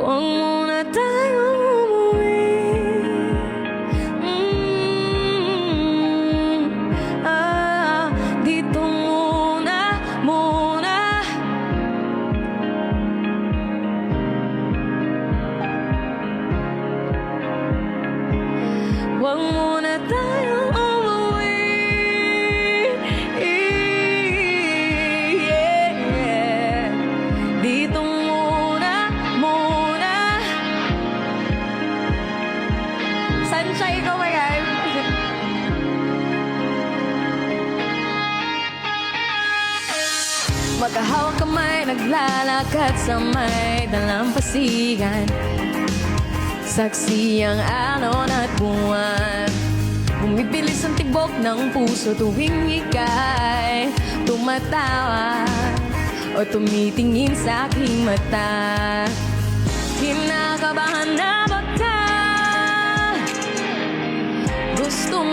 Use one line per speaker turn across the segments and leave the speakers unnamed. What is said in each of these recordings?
Huwag muna tayong umuwi mm, ah, Dito muna, muna Huwag muna tayong Sunshine ko ba yan? Magkahawak kamay, naglalakad sa may dalampasigan. Saksi ang alon at buwan. Bumibilis ang tibok ng puso tuwing ika'y tumatawa O tumitingin sa aking mata. Kinakabahan na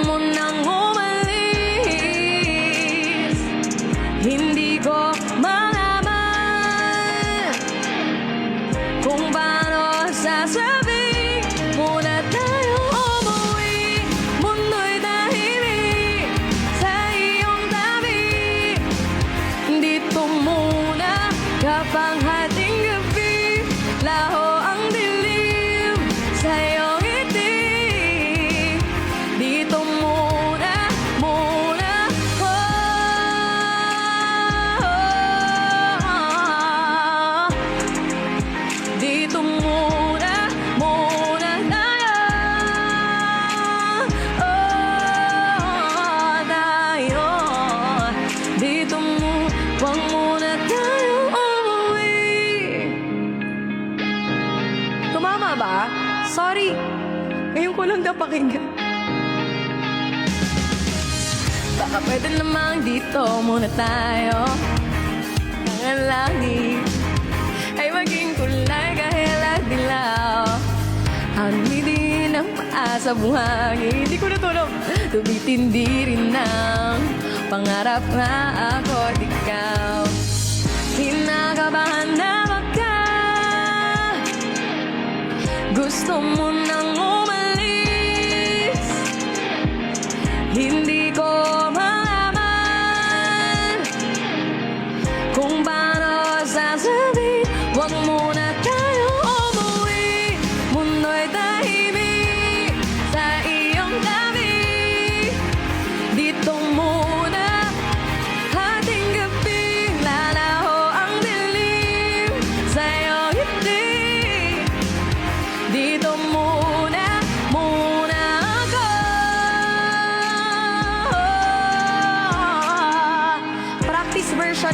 mo nang umalis Hindi ko malaman Kung paano sasabihin Muna tayo umuwi Mundo'y tahimik Sa iyong tabi. Dito muna Kapag ba? Sorry. Ngayon ko lang napakinggan. Baka pwede namang dito muna tayo. Ang langit ay maging kulay kahit dilaw. Ang hindi ng paa sa buhangin. Hindi ko natulog. Tumitindi rin ng pangarap na Gusto mo nang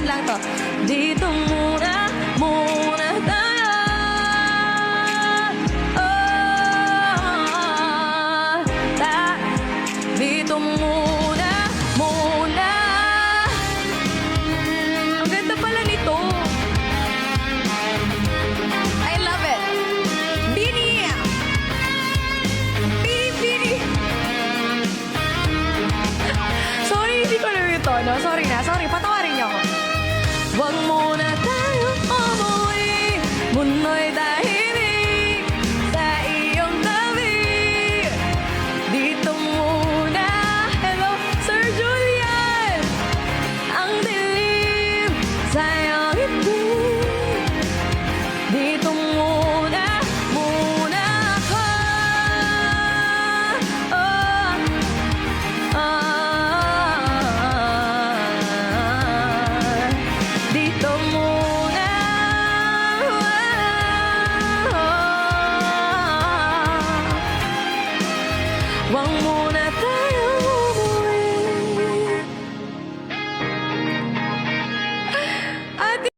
Version lang to. Dito muna Muna tayo. Oh, ta, Dito muna Muna. Ang ganda pala nito. I love it. Bini. Bini Bini. Sorry, hindi ko alam yung tono. Sorry na, sorry. Patawarin niyo ako. Huwag muna tayo umuwi. Mundo'y tahimik Huwag muna tayo